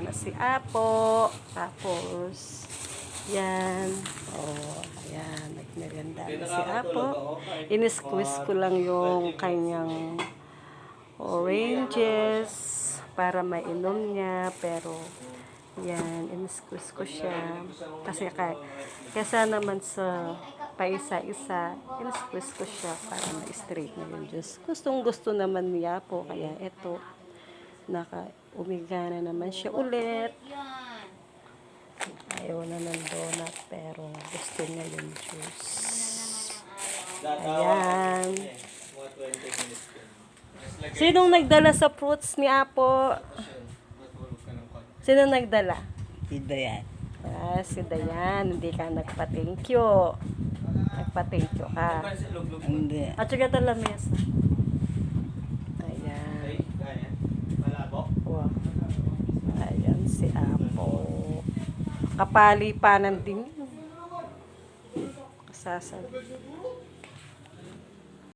Ayan na si Apo. Tapos, yan. Oh, ayan. Nagmerienda na si Apo. In-squeeze ko lang yung kanyang oranges para mainom niya. Pero, yan. In-squeeze ko siya. Kasi kay, kesa naman sa paisa-isa, in-squeeze ko siya para ma-straight na yung juice. Gustong gusto naman niya po. Kaya ito, naka umiga na naman siya ulit. Ayaw na ng donut pero gusto niya yung juice. Ayan. Sinong nagdala sa fruits ni Apo? Sino nagdala? Ito yan. Ah, si Dayan. Hindi ka nagpa-thank you. Nagpa-thank you ka. Hindi. At saka ito lamesa. Ayan. Wow. Ayan si Apo. Kapalipanan din yun. Kasasabi.